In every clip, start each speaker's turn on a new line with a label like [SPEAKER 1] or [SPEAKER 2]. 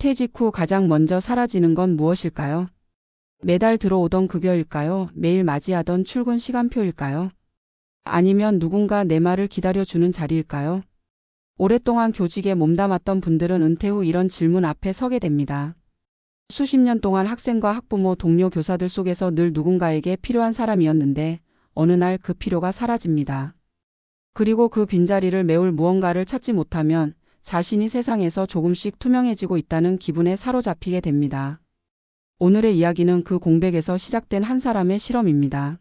[SPEAKER 1] 퇴직 후 가장 먼저 사라지는 건 무엇일까요? 매달 들어오던 급여일까요? 매일 맞이하던 출근 시간표일까요? 아니면 누군가 내 말을 기다려주는 자리일까요? 오랫동안 교직에 몸담았던 분들은 은퇴 후 이런 질문 앞에 서게 됩니다. 수십 년 동안 학생과 학부모, 동료, 교사들 속에서 늘 누군가에게 필요한 사람이었는데 어느 날 그 필요가 사라집니다. 그리고 그 빈자리를 메울 무언가를 찾지 못하면 자신이 세상에서 조금씩 투명해지고 있다는 기분에 사로잡히게 됩니다. 오늘의 이야기는 그 공백에서 시작된 한 사람의 실험입니다.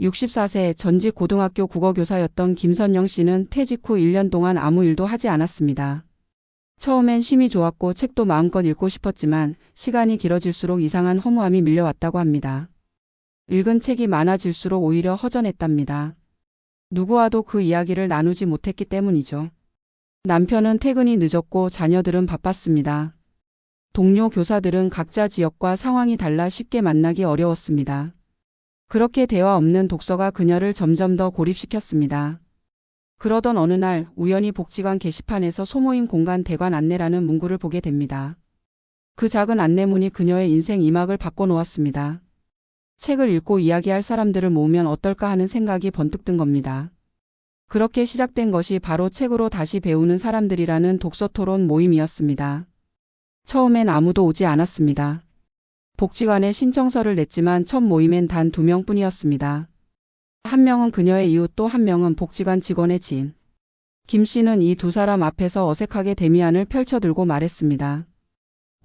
[SPEAKER 1] 64세 전직 고등학교 국어교사였던 김선영 씨는 퇴직 후 1년 동안 아무 일도 하지 않았습니다. 처음엔 쉼이 좋았고 책도 마음껏 읽고 싶었지만 시간이 길어질수록 이상한 허무함이 밀려왔다고 합니다. 읽은 책이 많아질수록 오히려 허전했답니다. 누구와도 그 이야기를 나누지 못했기 때문이죠. 남편은 퇴근이 늦었고 자녀들은 바빴습니다. 동료 교사들은 각자 지역과 상황이 달라 쉽게 만나기 어려웠습니다. 그렇게 대화 없는 독서가 그녀를 점점 더 고립시켰습니다. 그러던 어느 날 우연히 복지관 게시판에서 소모임 공간 대관 안내라는 문구를 보게 됩니다. 그 작은 안내문이 그녀의 인생 이막을 바꿔놓았습니다. 책을 읽고 이야기할 사람들을 모으면 어떨까 하는 생각이 번뜩 든 겁니다. 그렇게 시작된 것이 바로 책으로 다시 배우는 사람들이라는 독서 토론 모임이었습니다. 처음엔 아무도 오지 않았습니다. 복지관에 신청서를 냈지만 첫 모임엔 단 두 명뿐이었습니다. 한 명은 그녀의 이웃 또 한 명은 복지관 직원의 지인. 김 씨는 이 두 사람 앞에서 어색하게 데미안을 펼쳐들고 말했습니다.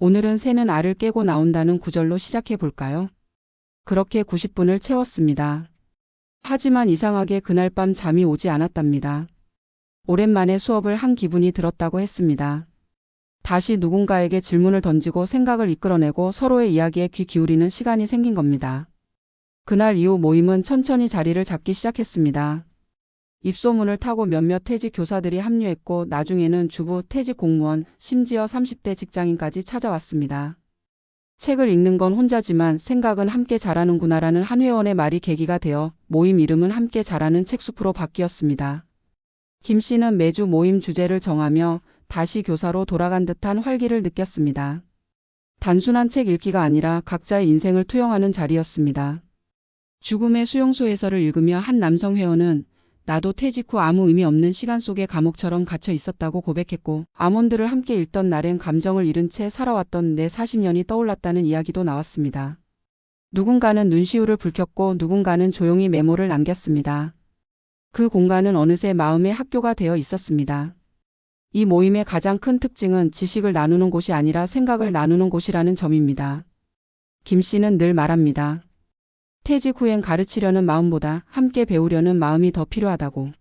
[SPEAKER 1] 오늘은 새는 알을 깨고 나온다는 구절로 시작해 볼까요? 그렇게 90분을 채웠습니다. 하지만 이상하게 그날 밤 잠이 오지 않았답니다. 오랜만에 수업을 한 기분이 들었다고 했습니다. 다시 누군가에게 질문을 던지고 생각을 이끌어내고 서로의 이야기에 귀 기울이는 시간이 생긴 겁니다. 그날 이후 모임은 천천히 자리를 잡기 시작했습니다. 입소문을 타고 몇몇 퇴직 교사들이 합류했고 나중에는 주부, 퇴직 공무원, 심지어 30대 직장인까지 찾아왔습니다. 책을 읽는 건 혼자지만 생각은 함께 자라는구나라는 한 회원의 말이 계기가 되어 모임 이름은 함께 자라는 책숲으로 바뀌었습니다. 김 씨는 매주 모임 주제를 정하며 다시 교사로 돌아간 듯한 활기를 느꼈습니다. 단순한 책 읽기가 아니라 각자의 인생을 투영하는 자리였습니다. 죽음의 수용소에서를 읽으며 한 남성 회원은 나도 퇴직 후 아무 의미 없는 시간 속에 감옥처럼 갇혀 있었다고 고백했고 아몬드를 함께 읽던 날엔 감정을 잃은 채 살아왔던 내 40년이 떠올랐다는 이야기도 나왔습니다. 누군가는 눈시울을 붉혔고 누군가는 조용히 메모를 남겼습니다. 그 공간은 어느새 마음의 학교가 되어 있었습니다. 이 모임의 가장 큰 특징은 지식을 나누는 곳이 아니라 생각을 나누는 곳이라는 점입니다. 김 씨는 늘 말합니다. 퇴직 후엔 가르치려는 마음보다 함께 배우려는 마음이 더 필요하다고.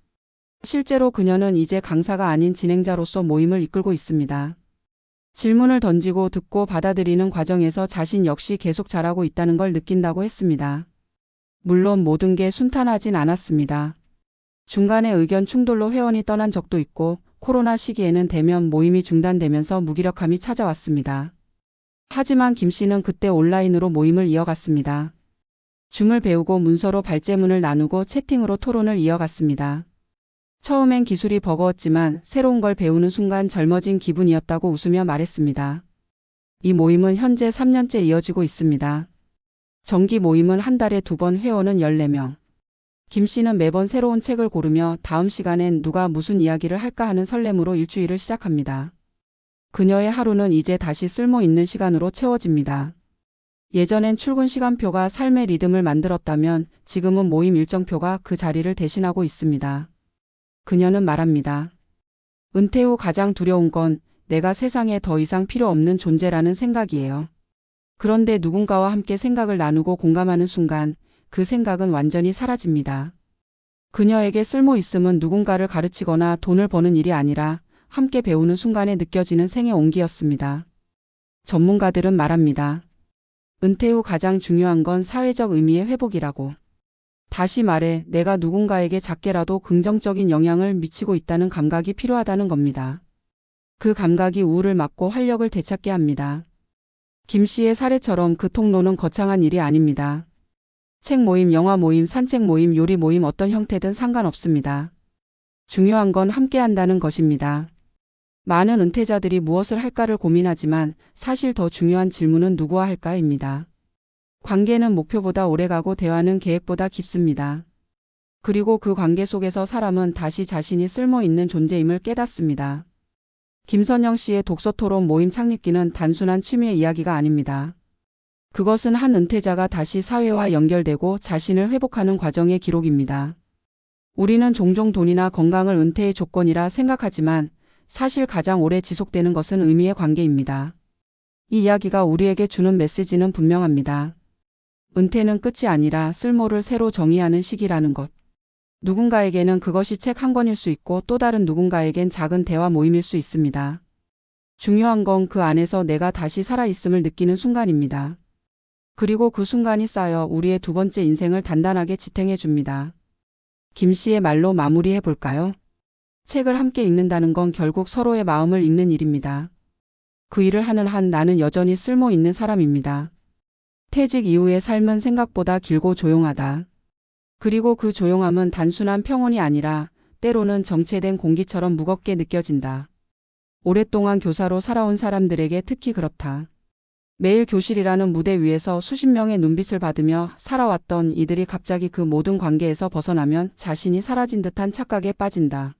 [SPEAKER 1] 실제로 그녀는 이제 강사가 아닌 진행자로서 모임을 이끌고 있습니다. 질문을 던지고 듣고 받아들이는 과정에서 자신 역시 계속 잘하고 있다는 걸 느낀다고 했습니다. 물론 모든 게 순탄하진 않았습니다. 중간에 의견 충돌로 회원이 떠난 적도 있고 코로나 시기에는 대면 모임이 중단되면서 무기력함이 찾아왔습니다. 하지만 김 씨는 그때 온라인으로 모임을 이어갔습니다. 줌을 배우고 문서로 발제문을 나누고 채팅으로 토론을 이어갔습니다. 처음엔 기술이 버거웠지만 새로운 걸 배우는 순간 젊어진 기분이었다고 웃으며 말했습니다. 이 모임은 현재 3년째 이어지고 있습니다. 정기 모임은 한 달에 두 번 회원은 14명. 김 씨는 매번 새로운 책을 고르며 다음 시간엔 누가 무슨 이야기를 할까 하는 설렘으로 일주일을 시작합니다. 그녀의 하루는 이제 다시 쓸모 있는 시간으로 채워집니다. 예전엔 출근 시간표가 삶의 리듬을 만들었다면 지금은 모임 일정표가 그 자리를 대신하고 있습니다. 그녀는 말합니다. 은퇴 후 가장 두려운 건 내가 세상에 더 이상 필요 없는 존재라는 생각이에요. 그런데 누군가와 함께 생각을 나누고 공감하는 순간 그 생각은 완전히 사라집니다. 그녀에게 쓸모 있음은 누군가를 가르치거나 돈을 버는 일이 아니라 함께 배우는 순간에 느껴지는 생의 온기였습니다. 전문가들은 말합니다. 은퇴 후 가장 중요한 건 사회적 의미의 회복이라고. 다시 말해 내가 누군가에게 작게라도 긍정적인 영향을 미치고 있다는 감각이 필요하다는 겁니다. 그 감각이 우울을 막고 활력을 되찾게 합니다. 김 씨의 사례처럼 그 통로는 거창한 일이 아닙니다. 책 모임, 영화 모임, 산책 모임, 요리 모임 어떤 형태든 상관없습니다. 중요한 건 함께 한다는 것입니다. 많은 은퇴자들이 무엇을 할까를 고민하지만 사실 더 중요한 질문은 누구와 할까입니다. 관계는 목표보다 오래가고 대화는 계획보다 깊습니다. 그리고 그 관계 속에서 사람은 다시 자신이 쓸모 있는 존재임을 깨닫습니다. 김선영 씨의 독서 토론 모임 창립기는 단순한 취미의 이야기가 아닙니다. 그것은 한 은퇴자가 다시 사회와 연결되고 자신을 회복하는 과정의 기록입니다. 우리는 종종 돈이나 건강을 은퇴의 조건이라 생각하지만 사실 가장 오래 지속되는 것은 의미의 관계입니다. 이 이야기가 우리에게 주는 메시지는 분명합니다. 은퇴는 끝이 아니라 쓸모를 새로 정의하는 시기라는 것. 누군가에게는 그것이 책 한 권일 수 있고 또 다른 누군가에겐 작은 대화 모임일 수 있습니다. 중요한 건 그 안에서 내가 다시 살아있음을 느끼는 순간입니다. 그리고 그 순간이 쌓여 우리의 두 번째 인생을 단단하게 지탱해 줍니다. 김 씨의 말로 마무리해 볼까요? 책을 함께 읽는다는 건 결국 서로의 마음을 읽는 일입니다. 그 일을 하는 한 나는 여전히 쓸모 있는 사람입니다. 퇴직 이후의 삶은 생각보다 길고 조용하다. 그리고 그 조용함은 단순한 평온이 아니라 때로는 정체된 공기처럼 무겁게 느껴진다. 오랫동안 교사로 살아온 사람들에게 특히 그렇다. 매일 교실이라는 무대 위에서 수십 명의 눈빛을 받으며 살아왔던 이들이 갑자기 그 모든 관계에서 벗어나면 자신이 사라진 듯한 착각에 빠진다.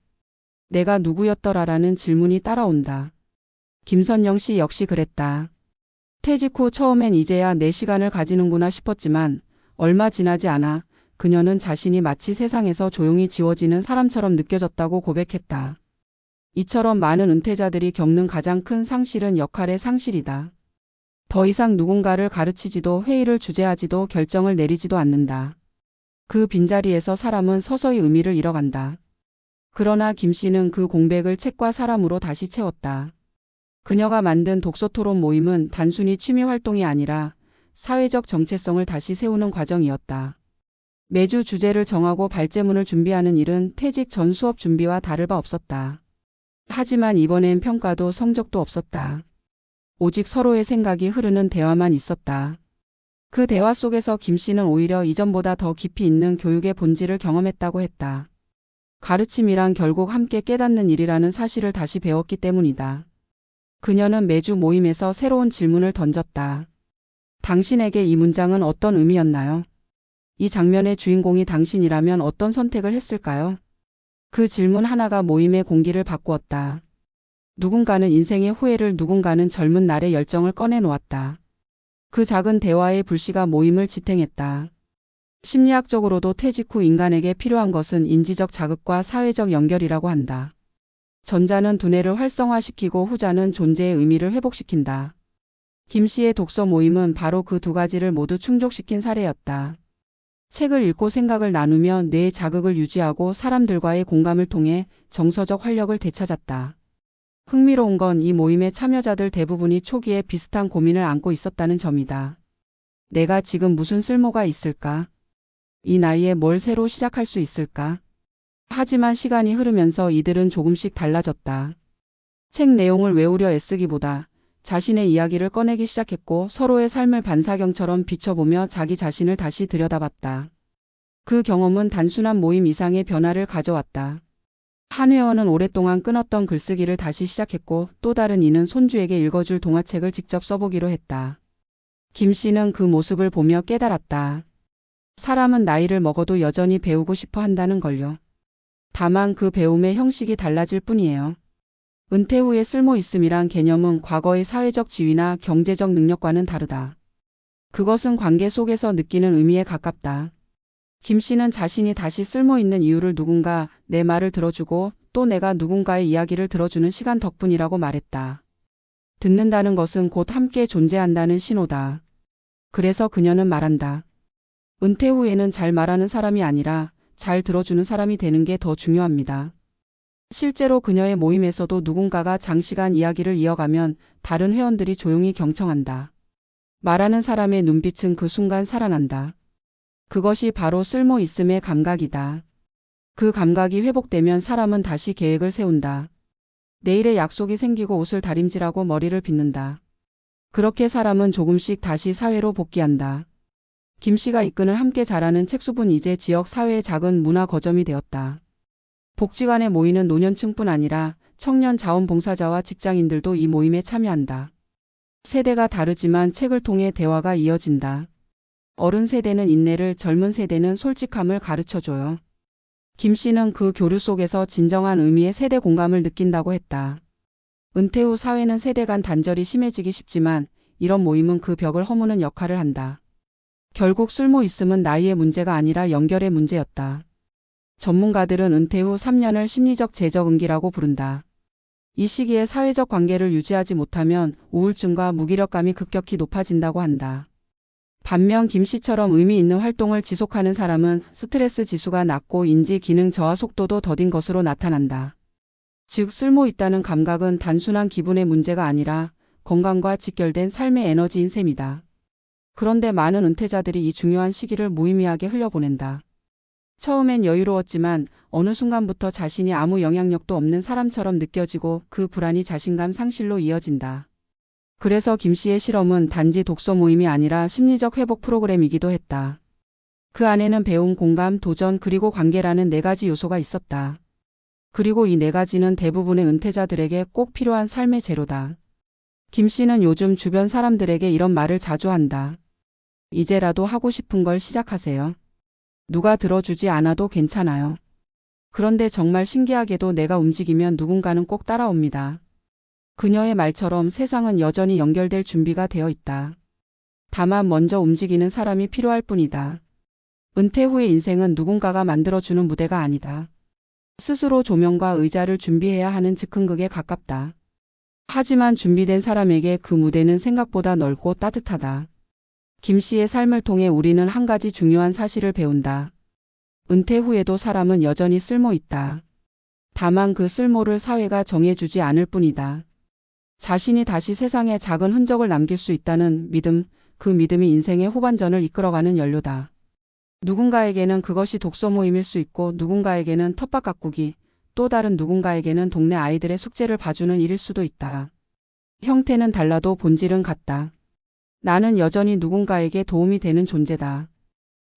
[SPEAKER 1] 내가 누구였더라라는 질문이 따라온다. 김선영 씨 역시 그랬다. 퇴직 후 처음엔 이제야 내 시간을 가지는구나 싶었지만 얼마 지나지 않아 그녀는 자신이 마치 세상에서 조용히 지워지는 사람처럼 느껴졌다고 고백했다. 이처럼 많은 은퇴자들이 겪는 가장 큰 상실은 역할의 상실이다. 더 이상 누군가를 가르치지도 회의를 주재하지도 결정을 내리지도 않는다. 그 빈자리에서 사람은 서서히 의미를 잃어간다. 그러나 김 씨는 그 공백을 책과 사람으로 다시 채웠다. 그녀가 만든 독서 토론 모임은 단순히 취미 활동이 아니라 사회적 정체성을 다시 세우는 과정이었다. 매주 주제를 정하고 발제문을 준비하는 일은 퇴직 전 수업 준비와 다를 바 없었다. 하지만 이번엔 평가도 성적도 없었다. 오직 서로의 생각이 흐르는 대화만 있었다. 그 대화 속에서 김 씨는 오히려 이전보다 더 깊이 있는 교육의 본질을 경험했다고 했다. 가르침이란 결국 함께 깨닫는 일이라는 사실을 다시 배웠기 때문이다. 그녀는 매주 모임에서 새로운 질문을 던졌다. 당신에게 이 문장은 어떤 의미였나요? 이 장면의 주인공이 당신이라면 어떤 선택을 했을까요? 그 질문 하나가 모임의 공기를 바꾸었다. 누군가는 인생의 후회를 누군가는 젊은 날의 열정을 꺼내놓았다. 그 작은 대화의 불씨가 모임을 지탱했다. 심리학적으로도 퇴직 후 인간에게 필요한 것은 인지적 자극과 사회적 연결이라고 한다. 전자는 두뇌를 활성화시키고 후자는 존재의 의미를 회복시킨다. 김 씨의 독서 모임은 바로 그 두 가지를 모두 충족시킨 사례였다. 책을 읽고 생각을 나누며 뇌의 자극을 유지하고 사람들과의 공감을 통해 정서적 활력을 되찾았다. 흥미로운 건 이 모임의 참여자들 대부분이 초기에 비슷한 고민을 안고 있었다는 점이다. 내가 지금 무슨 쓸모가 있을까? 이 나이에 뭘 새로 시작할 수 있을까? 하지만 시간이 흐르면서 이들은 조금씩 달라졌다. 책 내용을 외우려 애쓰기보다 자신의 이야기를 꺼내기 시작했고 서로의 삶을 반사경처럼 비춰보며 자기 자신을 다시 들여다봤다. 그 경험은 단순한 모임 이상의 변화를 가져왔다. 한 회원은 오랫동안 끊었던 글쓰기를 다시 시작했고 또 다른 이는 손주에게 읽어줄 동화책을 직접 써보기로 했다. 김 씨는 그 모습을 보며 깨달았다. 사람은 나이를 먹어도 여전히 배우고 싶어 한다는 걸요. 다만 그 배움의 형식이 달라질 뿐이에요. 은퇴 후에 쓸모 있음이란 개념은 과거의 사회적 지위나 경제적 능력과는 다르다. 그것은 관계 속에서 느끼는 의미에 가깝다. 김 씨는 자신이 다시 쓸모 있는 이유를 누군가 내 말을 들어주고 또 내가 누군가의 이야기를 들어주는 시간 덕분이라고 말했다. 듣는다는 것은 곧 함께 존재한다는 신호다. 그래서 그녀는 말한다. 은퇴 후에는 잘 말하는 사람이 아니라 잘 들어주는 사람이 되는 게 더 중요합니다. 실제로 그녀의 모임에서도 누군가가 장시간 이야기를 이어가면 다른 회원들이 조용히 경청한다. 말하는 사람의 눈빛은 그 순간 살아난다. 그것이 바로 쓸모 있음의 감각이다. 그 감각이 회복되면 사람은 다시 계획을 세운다. 내일의 약속이 생기고 옷을 다림질하고 머리를 빗는다. 그렇게 사람은 조금씩 다시 사회로 복귀한다. 김 씨가 이끈을 함께 자라는 책숲은 이제 지역 사회의 작은 문화 거점이 되었다. 복지관에 모이는 노년층뿐 아니라 청년 자원봉사자와 직장인들도 이 모임에 참여한다. 세대가 다르지만 책을 통해 대화가 이어진다. 어른 세대는 인내를, 젊은 세대는 솔직함을 가르쳐 줘요. 김 씨는 그 교류 속에서 진정한 의미의 세대 공감을 느낀다고 했다. 은퇴 후 사회는 세대 간 단절이 심해지기 쉽지만 이런 모임은 그 벽을 허무는 역할을 한다. 결국 쓸모 있음은 나이의 문제가 아니라 연결의 문제였다. 전문가들은 은퇴 후 3년을 심리적 재적 응기라고 부른다. 이 시기에 사회적 관계를 유지하지 못하면 우울증과 무기력감이 급격히 높아진다고 한다. 반면 김 씨처럼 의미 있는 활동을 지속하는 사람은 스트레스 지수가 낮고 인지 기능 저하 속도도 더딘 것으로 나타난다. 즉, 쓸모 있다는 감각은 단순한 기분의 문제가 아니라 건강과 직결된 삶의 에너지인 셈이다. 그런데 많은 은퇴자들이 이 중요한 시기를 무의미하게 흘려보낸다. 처음엔 여유로웠지만 어느 순간부터 자신이 아무 영향력도 없는 사람처럼 느껴지고 그 불안이 자신감 상실로 이어진다. 그래서 김 씨의 실험은 단지 독서 모임이 아니라 심리적 회복 프로그램이기도 했다. 그 안에는 배움, 공감, 도전, 그리고 관계라는 네 가지 요소가 있었다. 그리고 이 네 가지는 대부분의 은퇴자들에게 꼭 필요한 삶의 재료다. 김 씨는 요즘 주변 사람들에게 이런 말을 자주 한다. 이제라도 하고 싶은 걸 시작하세요. 누가 들어주지 않아도 괜찮아요. 그런데 정말 신기하게도 내가 움직이면 누군가는 꼭 따라옵니다. 그녀의 말처럼 세상은 여전히 연결될 준비가 되어 있다. 다만 먼저 움직이는 사람이 필요할 뿐이다. 은퇴 후의 인생은 누군가가 만들어주는 무대가 아니다. 스스로 조명과 의자를 준비해야 하는 즉흥극에 가깝다. 하지만 준비된 사람에게 그 무대는 생각보다 넓고 따뜻하다. 김 씨의 삶을 통해 우리는 한 가지 중요한 사실을 배운다. 은퇴 후에도 사람은 여전히 쓸모 있다. 다만 그 쓸모를 사회가 정해주지 않을 뿐이다. 자신이 다시 세상에 작은 흔적을 남길 수 있다는 믿음, 그 믿음이 인생의 후반전을 이끌어가는 연료다. 누군가에게는 그것이 독서 모임일 수 있고 누군가에게는 텃밭 가꾸기, 또 다른 누군가에게는 동네 아이들의 숙제를 봐주는 일일 수도 있다. 형태는 달라도 본질은 같다. 나는 여전히 누군가에게 도움이 되는 존재다.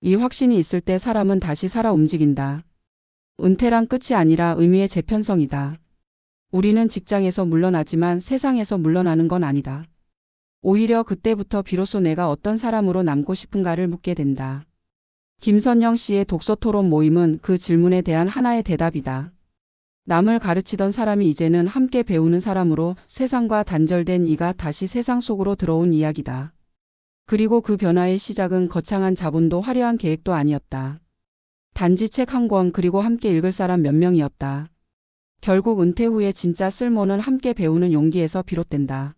[SPEAKER 1] 이 확신이 있을 때 사람은 다시 살아 움직인다. 은퇴란 끝이 아니라 의미의 재편성이다. 우리는 직장에서 물러나지만 세상에서 물러나는 건 아니다. 오히려 그때부터 비로소 내가 어떤 사람으로 남고 싶은가를 묻게 된다. 김선영 씨의 독서 토론 모임은 그 질문에 대한 하나의 대답이다. 남을 가르치던 사람이 이제는 함께 배우는 사람으로 세상과 단절된 이가 다시 세상 속으로 들어온 이야기다. 그리고 그 변화의 시작은 거창한 자본도 화려한 계획도 아니었다. 단지 책 한 권 그리고 함께 읽을 사람 몇 명이었다. 결국 은퇴 후에 진짜 쓸모는 함께 배우는 용기에서 비롯된다.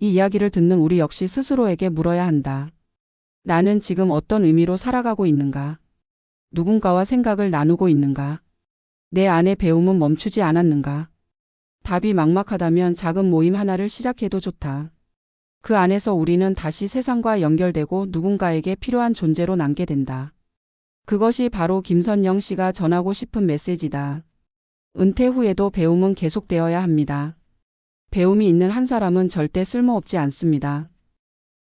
[SPEAKER 1] 이 이야기를 듣는 우리 역시 스스로에게 물어야 한다. 나는 지금 어떤 의미로 살아가고 있는가? 누군가와 생각을 나누고 있는가? 내 안의 배움은 멈추지 않았는가? 답이 막막하다면 작은 모임 하나를 시작해도 좋다. 그 안에서 우리는 다시 세상과 연결되고 누군가에게 필요한 존재로 남게 된다. 그것이 바로 김선영 씨가 전하고 싶은 메시지다. 은퇴 후에도 배움은 계속되어야 합니다. 배움이 있는 한 사람은 절대 쓸모없지 않습니다.